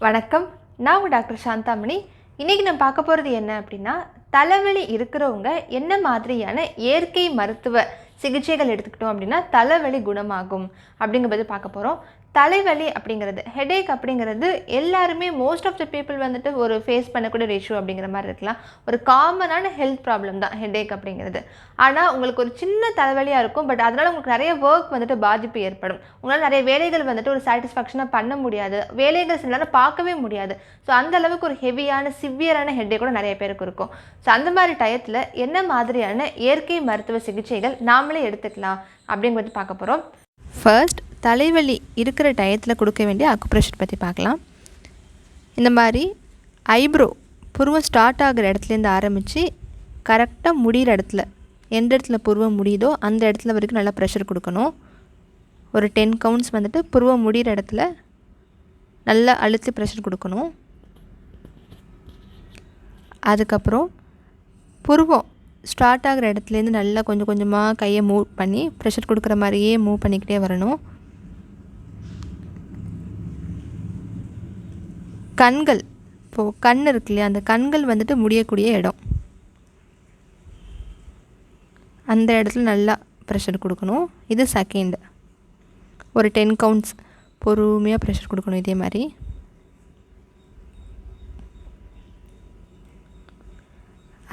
வணக்கம். நான் உங்கள் டாக்டர் சாந்தாமணி. இன்றைக்கி நான் பார்க்க போகிறது என்ன அப்படின்னா தலைவலி இருக்கிறவங்க என்ன மாதிரியான இயற்கை மருத்துவ சிகிச்சைகள் எடுத்துக்கிட்டோம் அப்படின்னா தலைவலி குணமாகும் அப்படிங்கிறத பார்க்க போகிறோம் தலைவலி அப்படிங்கிறது ஹெடேக் அப்படிங்கிறது எல்லாருமே மோஸ்ட் ஆஃப் த பீப்புள் வந்துட்டு ஒரு ஃபேஸ் பண்ணக்கூடிய ஒரு இஷ்யூ அப்படிங்கிற மாதிரி இருக்கலாம். ஒரு காமனான ஹெல்த் ப்ராப்ளம் தான் ஹெடேக் அப்படிங்கிறது. ஆனால் உங்களுக்கு ஒரு சின்ன தலைவலியாக இருக்கும் பட் அதனால் உங்களுக்கு நிறைய ஒர்க் வந்துட்டு பாதிப்பு ஏற்படும். உங்களால் நிறைய வேலைகள் வந்துட்டு ஒரு சாட்டிஸ்ஃபேக்ஷனாக பண்ண முடியாது. வேலைகள் சிலரால் பார்க்கவே முடியாது. ஸோ அந்த அளவுக்கு ஒரு ஹெவியான சிவியரான ஹெட்டேக் கூட நிறைய பேருக்கு இருக்கும். ஸோ அந்த மாதிரி டயத்தில் என்ன மாதிரியான இயற்கை மருத்துவ சிகிச்சைகள் நாமளே எடுத்துக்கலாம் அப்படிங்கிறது பார்க்க போகிறோம் ஃபர்ஸ்ட் தலைவலி இருக்கிற டயத்தில் கொடுக்க வேண்டிய அக்குப்ரெஷர் பற்றி பார்க்கலாம். இந்த மாதிரி ஐப்ரோ புருவம் ஸ்டார்ட் ஆகிற இடத்துலேருந்து ஆரம்பித்து கரெக்டாக முடிகிற இடத்துல எந்த இடத்துல புருவம் முடியுதோ அந்த இடத்துல வரைக்கும் நல்லா ப்ரெஷர் கொடுக்கணும். ஒரு டென் கவுண்ட்ஸ் வந்துட்டு புருவம் முடிகிற இடத்துல நல்லா அழுத்தி ப்ரெஷர் கொடுக்கணும். அதுக்கப்புறம் புருவம் ஸ்டார்ட் ஆகிற இடத்துலேருந்து நல்லா கொஞ்சம் கொஞ்சமாக கையை மூவ் பண்ணி ப்ரெஷர் கொடுக்குற மாதிரியே மூவ் பண்ணிக்கிட்டே வரணும். கண்கள். இப்போது கண் இருக்கு இல்லையா? அந்த கண்கள் வந்துட்டு முடியக்கூடிய இடம். அந்த இடத்துல நல்லா ப்ரெஷர் கொடுக்கணும். இது செகண்ட் ஒரு டென் கவுண்ட்ஸ் பொறுமையாக ப்ரெஷர் கொடுக்கணும் இதே மாதிரி.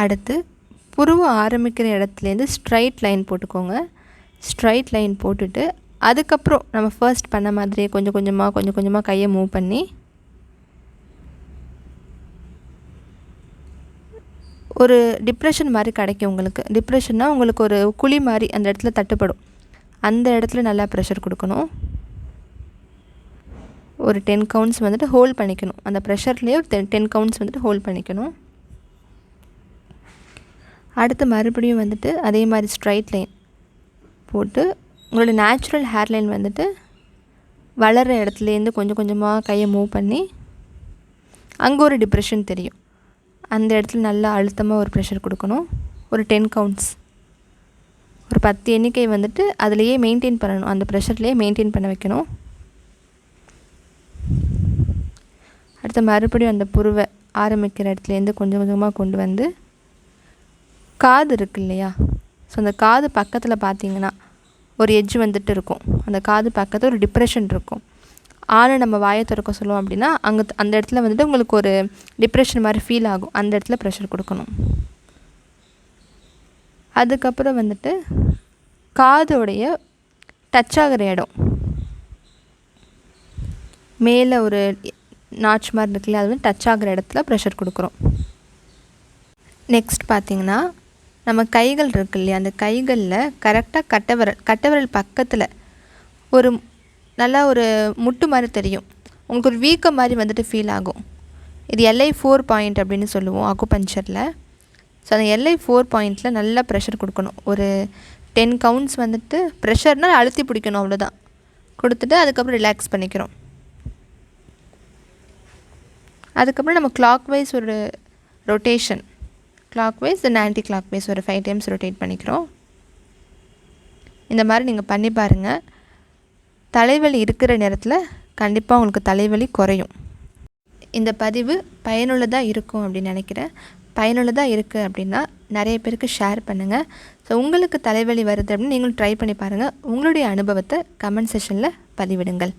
அடுத்து புருவம் ஆரம்பிக்கிற இடத்துலேருந்து ஸ்ட்ரைட் லைன் போட்டுக்கோங்க. ஸ்ட்ரைட் லைன் போட்டுட்டு அதுக்கப்புறம் நம்ம ஃபர்ஸ்ட் பண்ண மாதிரியே கொஞ்சம் கொஞ்சமாக கொஞ்சம் கொஞ்சமாக கையை மூவ் பண்ணி ஒரு டிப்ரெஷன் மாதிரி கிடைக்கும் உங்களுக்கு. டிப்ரெஷன்னா உங்களுக்கு ஒரு குழி மாதிரி அந்த இடத்துல தட்டுப்படும். அந்த இடத்துல நல்லா ப்ரெஷர் கொடுக்கணும். ஒரு டென் கவுண்ட்ஸ் வந்துட்டு ஹோல்ட் பண்ணிக்கணும். அந்த ப்ரெஷர்லேயே ஒரு டென் டென் கவுண்ட்ஸ் வந்துட்டு ஹோல்ட் பண்ணிக்கணும். அடுத்து மறுபடியும் வந்துட்டு அதே மாதிரி ஸ்ட்ரைட் லைன் போட்டு உங்களோட நேச்சுரல் ஹேர் லைன் வந்துட்டு வளர்கிற இடத்துலேருந்து கொஞ்சம் கொஞ்சமாக கையை மூவ் பண்ணி அங்கே ஒரு டிப்ரெஷன் தெரியும். அந்த இடத்துல நல்லா அழுத்தமாக ஒரு ப்ரெஷர் கொடுக்கணும். ஒரு டென் கவுண்ட்ஸ் ஒரு பத்து எண்ணிக்கை வந்துட்டு அதுலேயே மெயின்டைன் பண்ணணும். அந்த ப்ரெஷர்லேயே மெயின்டைன் பண்ண வைக்கணும். அடுத்து மறுபடியும் அந்த புருவை ஆரம்பிக்கிற இடத்துலேருந்து கொஞ்சம் கொஞ்சமாக கொண்டு வந்து காது இருக்கு இல்லையா? ஸோ அந்த காது பக்கத்தில் பார்த்தீங்கன்னா ஒரு எஜ்ஜு வந்துட்டு இருக்கும். அந்த காது பக்கத்தில் ஒரு டிப்ரெஷன் இருக்கும். ஆளை நம்ம வாயை திறக்க சொல்லுவோம் அப்படின்னா அங்கே அந்த இடத்துல வந்துட்டு உங்களுக்கு ஒரு டிப்ரெஷன் மாதிரி ஃபீல் ஆகும். அந்த இடத்துல ப்ரெஷர் கொடுக்கணும். அதுக்கப்புறம் வந்துட்டு காதோடைய டச் ஆகிற இடம். மேலே ஒரு நாச் மாதிரி இருக்குல்ல அது வந்து டச் ஆகிற இடத்துல ப்ரெஷர் கொடுக்குறோம். நெக்ஸ்ட் பார்த்திங்கன்னா நம்ம கைகள் இருக்கு இல்லையா அந்த கைகளில் கரெக்டாக கட்டவிரல் கட்டவிரல் பக்கத்தில் ஒரு நல்லா ஒரு முட்டு மாதிரி தெரியும். உங்களுக்கு ஒரு வீக்கம் மாதிரி வந்துட்டு ஃபீல் ஆகும். இது எல்ஐ ஃபோர் பாயிண்ட் அப்படின்னு சொல்லுவோம் அக்குபஞ்சரில் ஸோ அந்த எல்ஐ ஃபோர் பாயிண்ட்டில் நல்லா ப்ரெஷர் கொடுக்கணும். ஒரு டென் கவுண்ட்ஸ் வந்துட்டு ப்ரெஷர்னால் அழுத்தி பிடிக்கணும் அவ்வளோதான் கொடுத்துட்டு அதுக்கப்புறம் ரிலாக்ஸ் பண்ணிக்கிறோம். அதுக்கப்புறம் நம்ம கிளாக் வைஸ் ஒரு rotation clockwise then anti clock wise ஒரு ஃபைவ் டைம்ஸ் ரொட்டேட் பண்ணிக்கிறோம். இந்த மாதிரி நீங்கள் பண்ணி பாருங்கள் தலைவலி இருக்கிற நேரத்தில் கண்டிப்பாக உங்களுக்கு தலைவலி குறையும். இந்த பதிவு பயனுள்ளதாக இருக்கும் அப்படின்னு நினைக்கிறேன். பயனுள்ளதாக இருக்குது அப்படின்னா நிறைய பேருக்கு ஷேர் பண்ணுங்கள் ஸோ உங்களுக்கு தலைவலி வருது அப்படின்னு நீங்களும் ட்ரை பண்ணி பாருங்கள் உங்களுடைய அனுபவத்தை கமெண்ட் செஷனில் பதிவிடுங்கள்.